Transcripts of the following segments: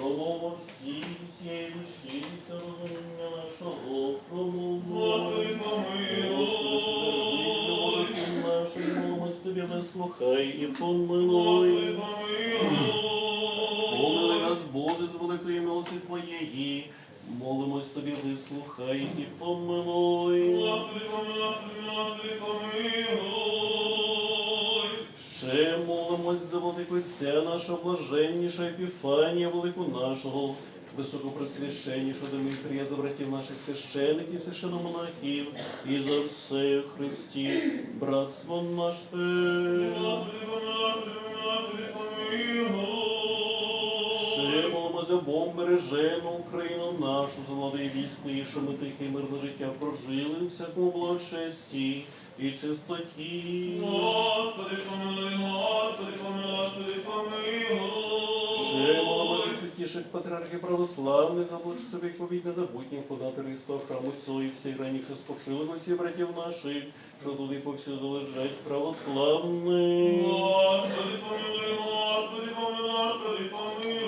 Промова всі всієї душі, все розуміння нашого, помилуй. Нашої молимось тобі вислухай і помилуй. Помили нас, Боже, з великої милості Твоєї. Молимось тобі, вислухай і помилуй. Господи, помилуй, помилуй. Ще молимось за велику Отця нашого блаженніша Епіфанія, велику нашого, високопросвященнішого Дмитрія, за братів наших священиків, священомонахів, і за все Христі, братство наше. Господи, помилуй, Господи, помилуй. Бог бережену Україну нашу, влади військо, і що ми тихе мирне життя прожили у всякому благочесті і чистоті. Господи, помилуй, Господи, помилуй, Господи, Ще молимо помилуй. за святіших патріархів православних, за собі повідь незабутніх подателів з храму і всіх раніше спочилих усіх братів наших, що туди повсюди лежать православних. Господи, помилуй, Господи, помилуй, Господи, помилуй.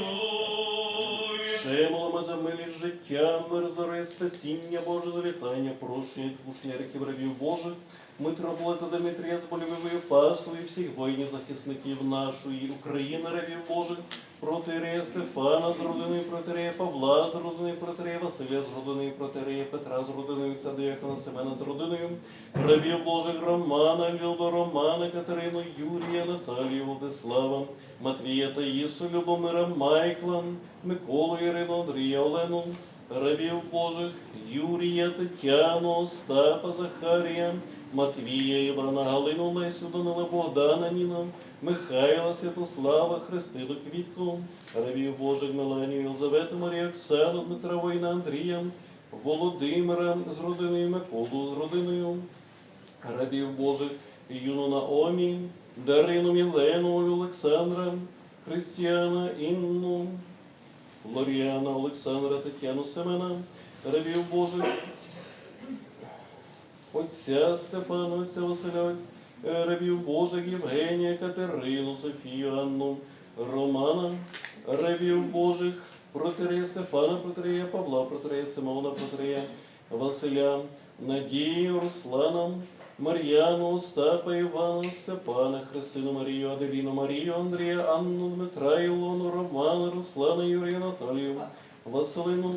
Милість життя, мир, зоре, спасіння Боже, завітання, прощення, відпущення реків рабів Божих, митрополита Дмитрія з болівою паствою всіх воїнів, захисників нашої України, рабів Божих, протирея Стефана з родиною протирея Павла з родиною протирея Василя з родиною протирея Петра з родиною ця Диякона Семена з родиною, рабів Божих Романа, Люду, Романа, Катерину, Юрія, Наталію, Владислава, Матвія та Єсу, Любомира, Майкла, Миколу, Ірину, Андрія, Олену, рабів Божих, Юрія, Тетяну, Остапа, Захарія, Матвія, Івана, Галину, Лесю, Данила, Богдана, Ніна, Михайла, Святослава, Христину, Квітку, рабів Божих, Меланію, Єлизавету, Марію, Оксану, Дмитра, Воїна, Андрія, Володимира з родиною, Миколу з родиною, рабів Божих, Юну Наомі, Дарину Мілену, Олександра, Християна, Інну, Лоріана, Олександра, Тетяну Семена, рабів Божих, Отця Степана, Отця Василя, е, рабів Божих, Євгенія, Катерину, Софію, Анну, Романа, рабів Божих, протерея Стефана, протерея Павла, протерея Симона, протерея Василя, Надію, Руслана, Мар'яну, Остапа, Івана, Степана, Христину Марію, Аделіну Марію, Андрія, Анну, Дмитра, Ілону, Романа, Руслана, Юрія, Наталію, Василину,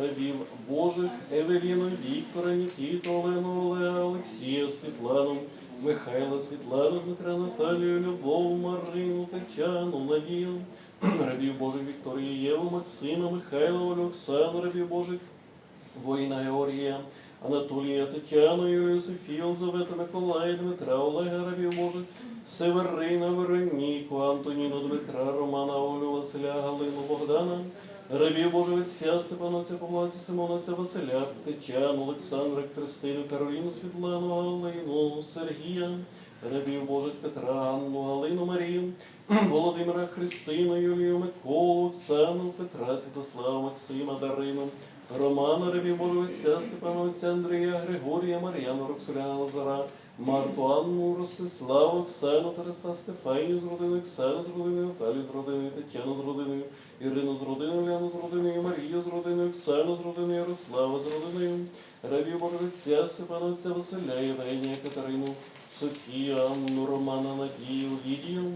рабів Божих, Евеліну, Віктора, Нікіту, Олену, Олега, Олексія, Світлану, Михайла, Світлану, Дмитра, Наталію, Любов, Марину, Тетяну, Надію, рабів Божих Вікторію, Єву, Максима, Михайла, Олю, рабів Божих, воїна Георгія, Анатолія, Тетяну, Юлію, Софію, Елизавету, Миколая, Дмитра, Олега, рабів Божих, Северина, Вероніку, Антоніну, Дмитра, Романа, Олю, Василя, Галину, Богдана, рабів Божих Отця, Степана, Отця Павла, Симона, Отця Василя, Тетяну, Олександра, Кристину, Кароліну, Світлану, Галину, Сергія, рабів Божих Петра, Анну, Галину, Марію, Володимира, Христину, Юлію, Миколу, Оксану, Петра, Святослава, Максима, Дарину, Романа, Отця, Степана, Отця Андрія, Григорія, Мар'яну, Роксоляна, Лазара, Марту, Анну, Ростиславу, Оксану, Тараса, Стефанію з родиною, Оксану з родиною, Наталію з родиною, Тетяну з родиною, Ірину з родиною, Ляну з родиною, Марію з родиною, Оксану з родиною, Ярослава з родиною, рабів Божого Отця, Степана, Василя, Євгенія, Катерину, Софію, Анну, Романа, Надію, Лідію,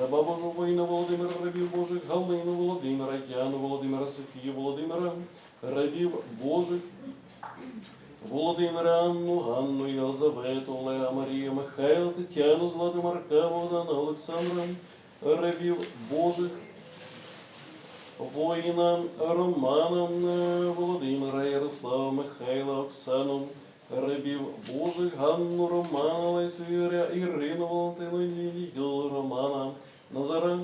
раба Божого воїна Володимира, рабів Божих, Галину, Володимира, Яну, Володимира, Софію, Володимира, рабів Божих, Володимира, Анну, Ганну, Єлизавету, Олега, Марію, Михайла, Тетяну, Злату, Марка, Олександра, рабів Божих, воїна Романа, е, Володимира, Ярослава, Михайла, Оксану, рабів Божих, Ганну, Романа, Лесю, Юрія, Ірину, Валентину, Лілію, Романа, Назара,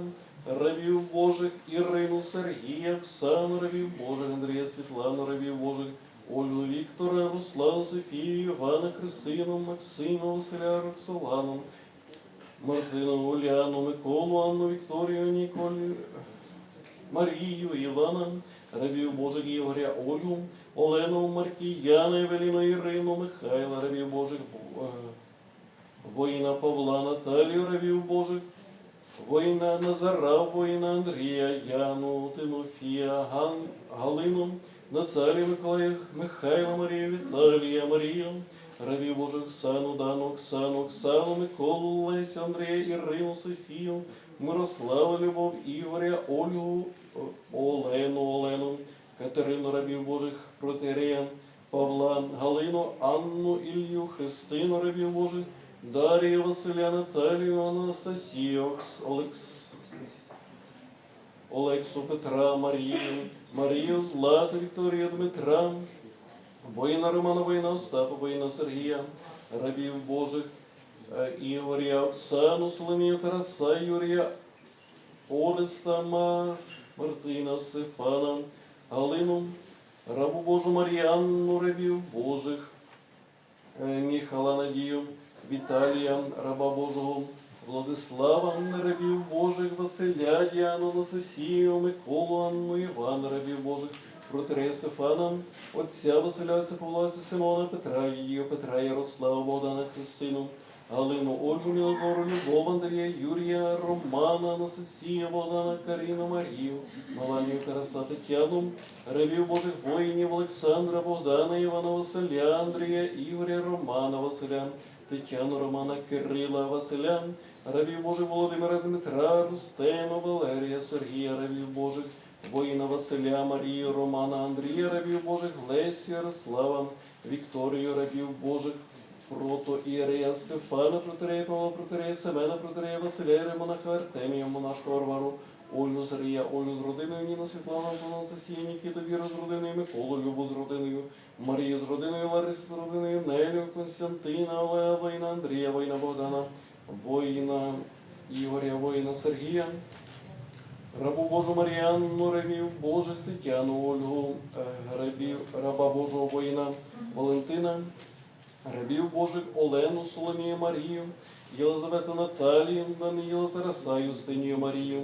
рабів Божих, Ірину, Сергія, Оксану, рабів Божих, Андрія, Світлану, рабів Божих, Ольгу, Віктора, Руслану, Софію, Івана, Христину, Максима, Василя, Роксолану, Мартину, Уляну, Миколу, Анну, Вікторію, Ніколю, Марію, Івана, рабів Божих Ігоря, Ольгу, Олену, Маркіяна, Евеліну, Ірину, Михайла, рабів Божих, е, воїна Павла, Наталію, рабів Божих, воїна Назара, воїна Андрія, Яну, Тимофія, Ган, Галину, Наталію, Миколая, Михайла, Марію, Віталія, Марію, Рабів Божих, Оксану, Дану, Оксану, Оксану, Миколу, Лесю, Андрія, Ірину, Софію, Мирослава, Любов, Ігоря, Ольгу, Олену, Олену, Катерину Рабів Божих, Протерея, Павла, Галину, Анну, Ілью, Христину Рабів Божих, Дарію, Василя, Наталію, Анастасію, Олекс, Олексу, Петра, Марію, Марію, Злату, Вікторію, Дмитра, воїна Романа, воїна Остапа, воїна Сергія, рабів Божих, е, Ігоря, Оксану, Соломію, Тараса, Юрія, Ореста, Мартина, Стефана, Галину, рабу Божу Маріанну, рабів Божих, е, Міхала Надію, Віталія, раба Божого, Владислава, рабів Божих, Василя, Діану, Насосію, Миколу, Анну, Івана, рабів Божих, Протерея Сефана, отця Василя, отця Симона, Петра, Її, Петра, Ярослава, Богдана, Христину, Галину, Ольгу, Мілодору, Любов, Андрія, Юрія, Романа, Анастасія, Богдана, Каріну, Марію, Маланію, Тараса, Тетяну, рабів Божих воїнів, Олександра, Богдана, Івана, Василя, Андрія, Ігоря, Романа, Василя, Тетяну, Романа, Кирила, Василя, рабів Божих Володимира, Дмитра, Рустема, Валерія, Сергія, рабів Божих, воїна Василя, Марію, Романа, Андрія, рабів Божих, Лесю, Ярослава, Вікторію, рабів Божих, Прото Ірея, Стефана, Протерея, Павла, Протерея, Семена, Протерея, Василя, Єремонаха, Артемія, Монашка, Варвару, Ольгу, Сергія, Ольгу з родиною, Ніна, Світлана, Антона, Сесія, Нікіту, Віру з родиною, Миколу, Любу з родиною, Марію з родиною, Ларису з родиною, Нелю, Константина, Олега, воїна, Андрія, воїна Богдана, воїна Ігоря, воїна Сергія, Рабу Божу Маріанну, рабів Божих Тетяну, Ольгу, е, рабів, раба Божого воїна Валентина, рабів Божих Олену, Соломію Марію, Єлизавету Наталію, Даниїла Тараса, Юстинію Марію,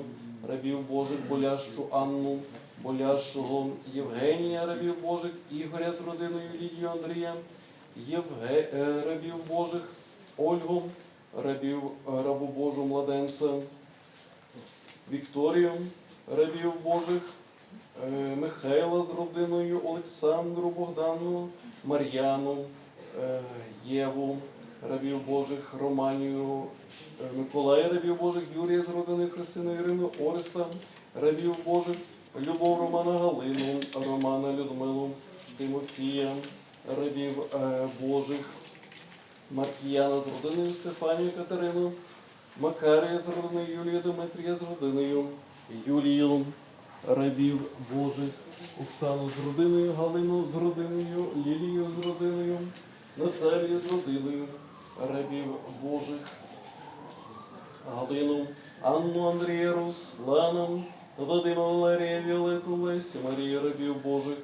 рабів Божих Болящу Анну, Болящого Євгенія, рабів Божих Ігоря з родиною Лідію Андрія, Євге, е, рабів Божих Ольгу, рабів рабу Божу младенця, Вікторію, рабів Божих, е, Михайла з родиною, Олександру, Богдану, Мар'яну, е, Єву, рабів Божих, Романію, е, Миколая, рабів Божих, Юрія з родиною Христину Ірину, Ореста, рабів Божих, Любов Романа Галину, Романа Людмилу, Тимофія, рабів Божих, Маркіяна з родиною Стефанію Катерину, Макарія з родиною Юлія Дмитрія з родиною Юлію, рабів Божих, Оксану з родиною, Галину з родиною, Лілію з родиною, Наталію з родиною, рабів Божих, Галину, Анну Андрія, Руслана, Вадима Валерія, Віолету, Лесю, Марію, рабів Божих,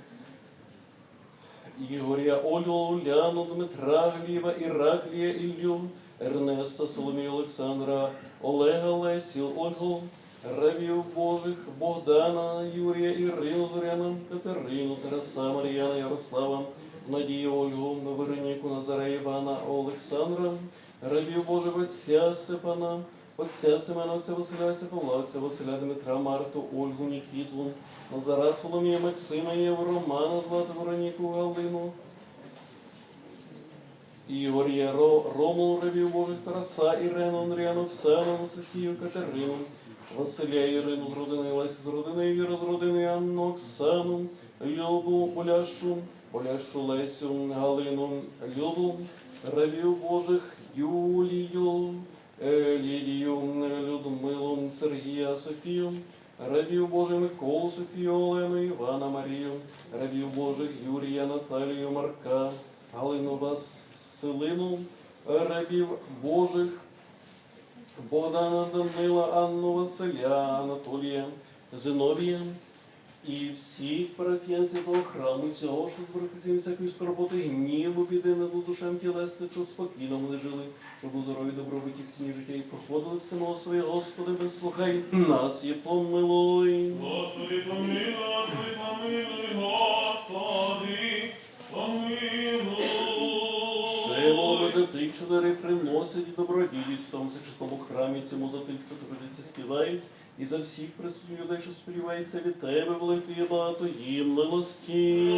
Ігоря, Олю, Уляну, Дмитра, Гліба, Іраклія, Ілью, Ернеста, Соломію, Олександра, Олега, Лесю, Ольгу, рабів Божих, Богдана, Юрія, Ірину, Зоряна, Катерину, Тараса, Мар'яна, Ярослава, Надію, Ольгу, Вероніку, Назарея, Івана, Олександра, рабів Божих, Отця Степана, Отця Семена, Отця Василя, Отця Василя, Дмитра, Марту, Ольгу, Нікіту, Назара, Соломія, Максима, Єву, Романа, Злату, Вероніку, Галину, Ігоря, Ро, Рому, Ревів Божих, Тараса, Ірену, Андріану, Оксану, Анастасію, Катерину, Василя, Ірину з родиною, Лесю з родиною, Віру з родиною, Анну, Оксану, Любу, Полящу, Полящу, Лесю, Галину, Любу, Ревів Божих, Юлію, Лілію, Людмилу, Сергія, Софію, Рабів Божих Миколу, Софію, Олену, Івана, Марію, Рабів Божих Юрія, Наталію, Марка, Галину Василину, рабів Божих, Богдана Данила, Анну Василя, Анатолія, Зиновія і всі парафіянці того храму, і всього, що зберегтися від всякої скорботи, гніву, біди над душем тілесне, що спокійно вони жили, щоб у здорові добробиті в сні життя і проходили сино своє, Господи, вислухай нас і помилуй. Господи, помилуй, помилуй, Господи, приносять добродійством Богом всечесному храмі цьому за тих, що трудяться співають, і за всіх присутніх людей, що сподівається від тебе, великої багато їм милості.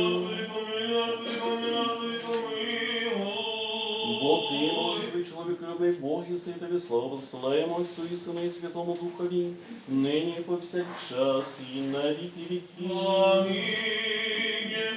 Бо ти, милостивий чоловік, любий Бог, і си тобі славу посилаємо Отцю і Сину і Святому Духові, нині повсякчас, і на віки. Амінь.